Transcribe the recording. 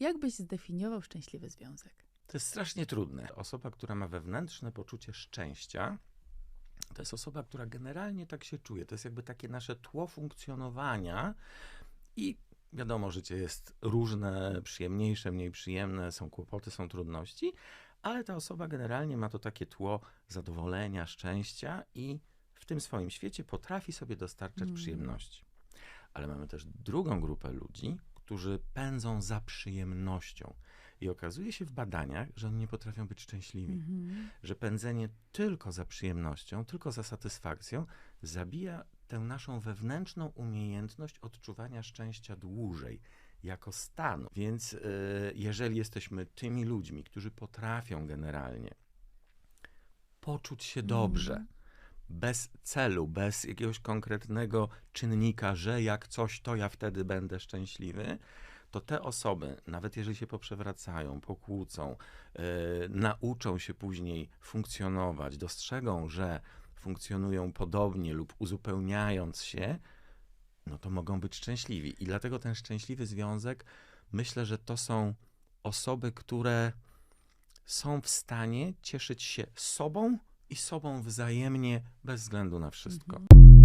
Jak byś zdefiniował szczęśliwy związek? To jest strasznie trudne. Osoba, która ma wewnętrzne poczucie szczęścia, to jest osoba, która generalnie tak się czuje. To jest jakby takie nasze tło funkcjonowania i wiadomo, życie jest różne, przyjemniejsze, mniej przyjemne, są kłopoty, są trudności, ale ta osoba generalnie ma to takie tło zadowolenia, szczęścia i w tym swoim świecie potrafi sobie dostarczać Mm. przyjemności. Ale mamy też drugą grupę ludzi, którzy pędzą za przyjemnością. I okazuje się w badaniach, że oni nie potrafią być szczęśliwi Mhm. że pędzenie tylko za przyjemnością, tylko za satysfakcją zabija tę naszą wewnętrzną umiejętność odczuwania szczęścia dłużej, jako stanu. Więc y, jeżeli jesteśmy tymi ludźmi, którzy potrafią generalnie poczuć się dobrze, Mhm. Bez celu, bez jakiegoś konkretnego czynnika, że jak coś, to ja wtedy będę szczęśliwy, to te osoby, nawet jeżeli się poprzewracają, pokłócą, yy, nauczą się później funkcjonować, dostrzegą, że funkcjonują podobnie lub uzupełniając się, no to mogą być szczęśliwi. I dlatego ten szczęśliwy związek, myślę, że to są osoby, które są w stanie cieszyć się sobą i sobą wzajemnie, bez względu na wszystko. Mhm.